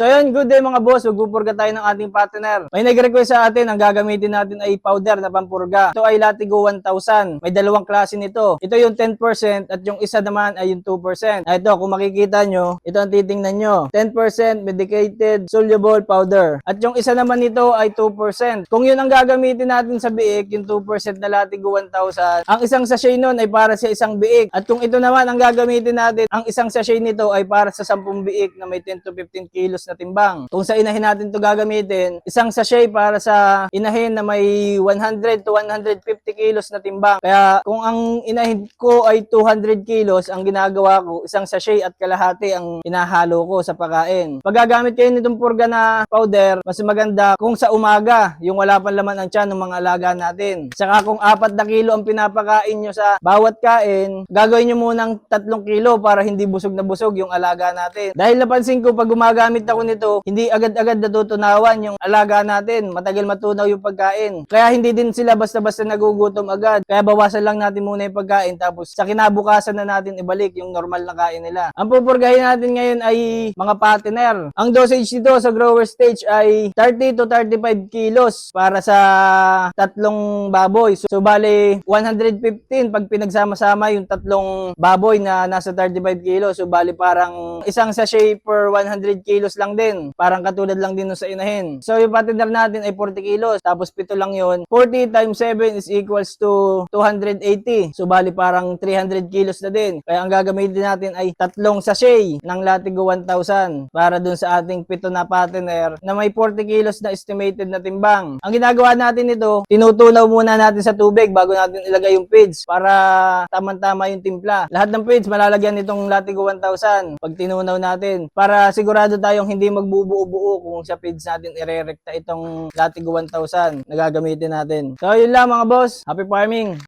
So yun, good day mga boss. Magpupurga tayo ng ating partner. May nag-request sa atin, ang gagamitin natin ay powder na pampurga. Ito ay Latigo 1000. May dalawang klase nito. Ito yung 10% at yung isa naman ay yung 2%. Ah, Ito, kung makikita nyo, ito ang titingnan nyo. 10% medicated soluble powder. At yung isa naman nito ay 2%. Kung yun ang gagamitin natin sa biik, yung 2% na Latigo 1000, ang isang sachet nun ay para sa isang biik. At kung ito naman ang gagamitin natin, ang isang sachet nito ay para sa 10 biik na may 10 to 15 kilos na timbang. Kung sa inahin natin to gagamitin, isang sachet para sa inahin na may 100 to 150 kilos na timbang. Kaya kung ang inahin ko ay 200 kilos, ang ginagawa ko, isang sachet at kalahati ang inahalo ko sa pagkain. Pag gagamit kayo nitong purga na powder, mas maganda kung sa umaga, yung wala pang laman ang tiyan ng mga alaga natin. Saka kung apat na kilo ang pinapakain nyo sa bawat kain, gagawin nyo munang tatlong kilo para hindi busog na busog yung alaga natin. Dahil napansin ko pag gumagamit ako nito, hindi agad-agad natutunawan yung alaga natin. Matagal matunaw yung pagkain. Kaya hindi din sila basta-basta nagugutom agad. Kaya bawasan lang natin muna yung pagkain tapos sa kinabukasan na natin ibalik yung normal na kain nila. Ang pupurgahin natin ngayon ay mga patiner. Ang dosage nito sa grower stage ay 30 to 35 kilos para sa tatlong baboy. So, so bali 115 pag pinagsama-sama yung tatlong baboy na nasa 35 kilos. So bali parang isang sachet per 100 kilos lang din. Parang katulad lang din sa inahin. So yung patiner natin ay 40 kilos. Tapos pito lang yon 40 times 7 is equals to 280. So bali parang 300 kilos na din. Kaya ang gagamitin natin ay tatlong sachet ng Latigo 1000 para dun sa ating pito na patiner na may 40 kilos na estimated na timbang. Ang ginagawa natin ito, tinutunaw muna natin sa tubig bago natin ilagay yung feeds para tama-tama yung timpla. Lahat ng feeds malalagyan nitong Latigo 1000 pag tinunaw natin para sigurado tayong hindi magbubuo-buo kung sa feeds natin irerekta itong Latigo 1000 na gagamitin natin. So yun lang mga boss. Happy farming!